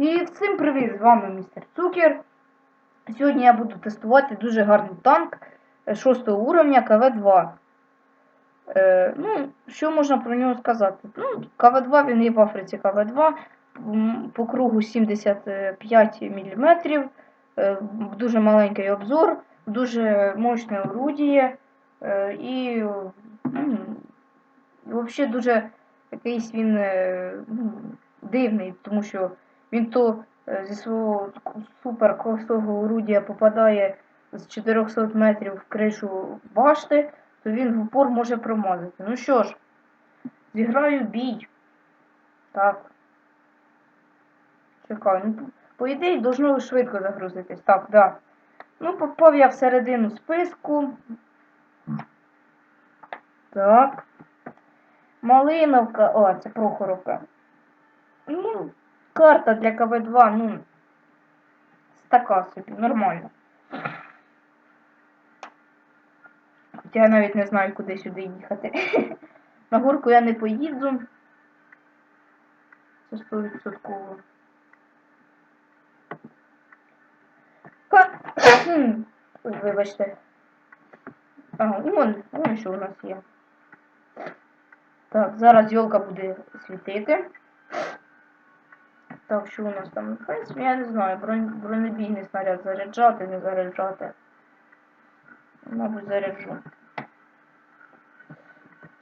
І всім привіт! З вами містер Цукер. Сьогодні я буду тестувати дуже гарний танк 6 уровня КВ-2. Е, ну, що можна про нього сказати? Ну, КВ-2 він є в Африці КВ-2 по кругу 75 мм, е, дуже маленький обзор, дуже мощне орудіє е, і ну, взагалі дуже якийсь він е, ну, дивний, тому що він то е, зі свого супер косого орудія попадає з 400 метрів в кришу башти, то він в упор може промазати. Ну що ж, зіграю бій. Так. Чекаю. Ну, по ідеї, должно швидко загрузитись. Так, да. Ну, попав я всередину списку. Так. Малиновка. О, це Прохоровка. Ну, карта для КВ-2, ну, така собі, нормально. Хоча я навіть не знаю, куди сюди їхати. На горку я не поїду. Це 100%. Ка- Ой, вибачте. Ага, вон, вон що у нас є. Так, зараз йолка буде світити. Так, що у нас там? Я не знаю, бронебійний снаряд заряджати, не заряджати. Мабуть, заряджу.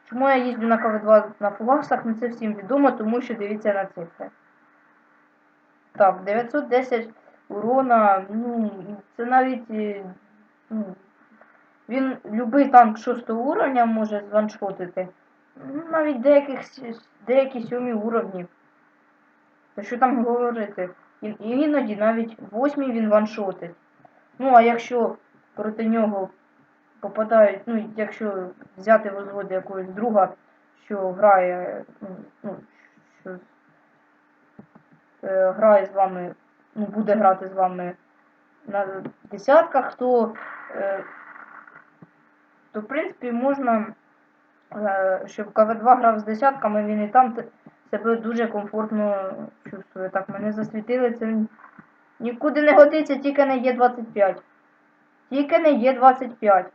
Чому я їздю на КВ-2 на фугасах, ну це всім відомо, тому що дивіться на цифри. Так, 910 урона, ну, це навіть. е, Ну, він любий танк 6 уровня може званшотити. Ну, навіть деяких, деякі сьомі уровні. Та що там говорити? І- Іноді навіть восьмій він ваншотить. Ну, а якщо проти нього попадають, ну, якщо взяти в розводи якогось друга, що грає, ну, ну, що е, грає з вами, ну, буде грати з вами на десятках, то, е, то в принципі можна, е, щоб КВ-2 грав з десятками, він і там себе дуже комфортно чувствує. Так, мене засвітили, це нікуди не годиться, тільки не є 25. Тільки не є 25.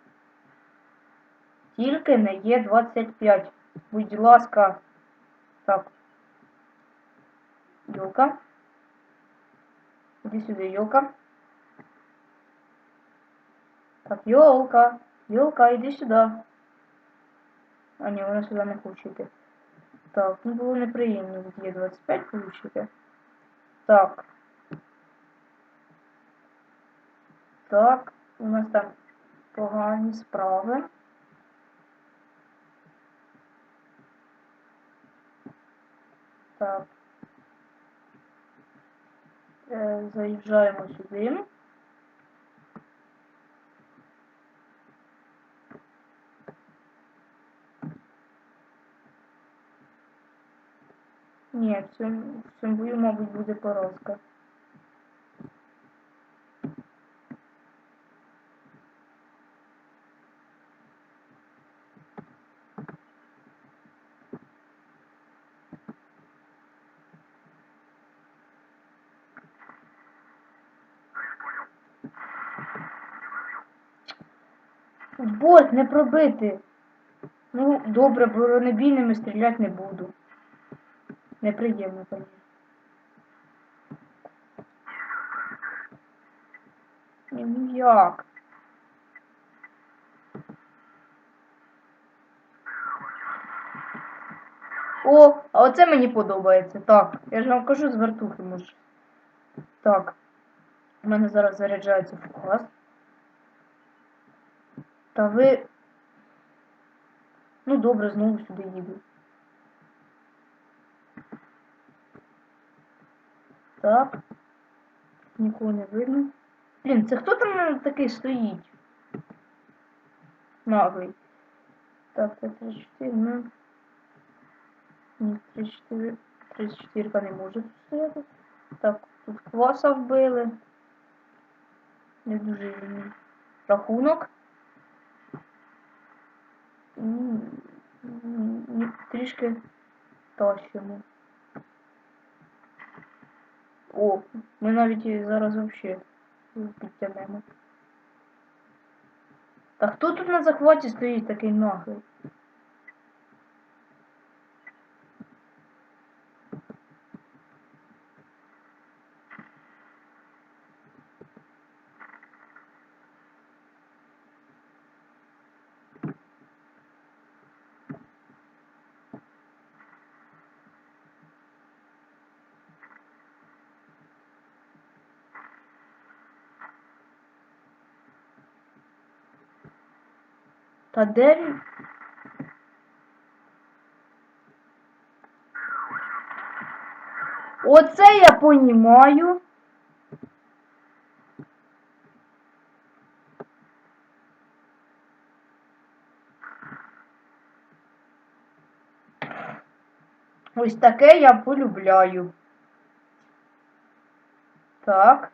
Тільки не є 25. Будь ласка. Так. Йолка. Іди сюди, йолка. Так, йолка. Йолка, іди сюди. А ні, вона сюди не хоче йти. Так, ну було неприємно від є 25 получити. Так. Так, у нас там погані справи. Так. Е, заїжджаємо сюди. Ні, в цьому, в цьому бою, мабуть, буде поразка. В борт не пробити. Ну, добре, бронебійними стріляти не буду. Неприємно, звісно. Ні, ну? О, а оце мені подобається. Так, я ж вам кажу з вертухи може. Так. У мене зараз заряджається фугас. Та ви. Ну добре, знову сюди їду. Так. Нікого не видно. Блін, це хто там такий стоїть? Наглий. Так, це 34, ну. Ні, 34. 34 не може тут стояти. Так, тут кваса вбили. Не дуже він. Рахунок. Трішки тащимо. О, ми навіть зараз взагалі підтягнемо. Та хто тут на захваті стоїть такий наглий? Та де він? Оце я понімаю. Ось таке я полюбляю. Так.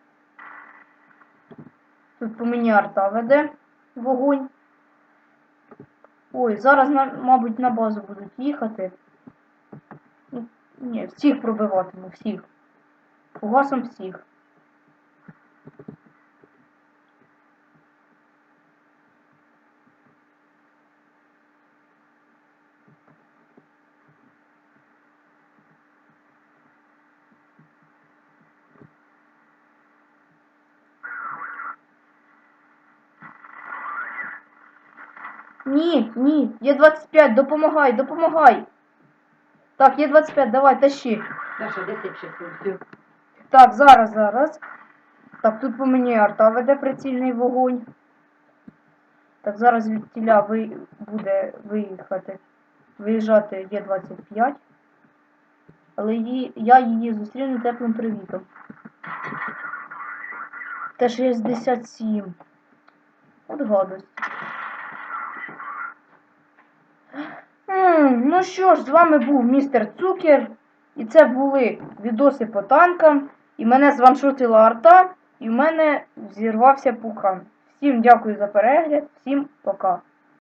Тут по мені арта веде вогонь. Ой, зараз, мабуть, на базу будуть їхати. Ну, Ні, всіх пробиватиму, всіх. Фугасом всіх. Ні, ні, є 25, допомагай, допомагай. Так, є 25, давай, тащи. Саша, де ти все? Так, зараз, зараз. Так, тут по мені арта веде прицільний вогонь. Так, зараз від тіля ви... буде виїхати. Виїжджати є 25. Але її... я її зустріну теплим привітом. Теж 67. От гадость. Ну що ж, з вами був містер Цукер. І це були відоси по танкам. І мене званшотила арта, і в мене зірвався пукан. Всім дякую за перегляд, всім пока.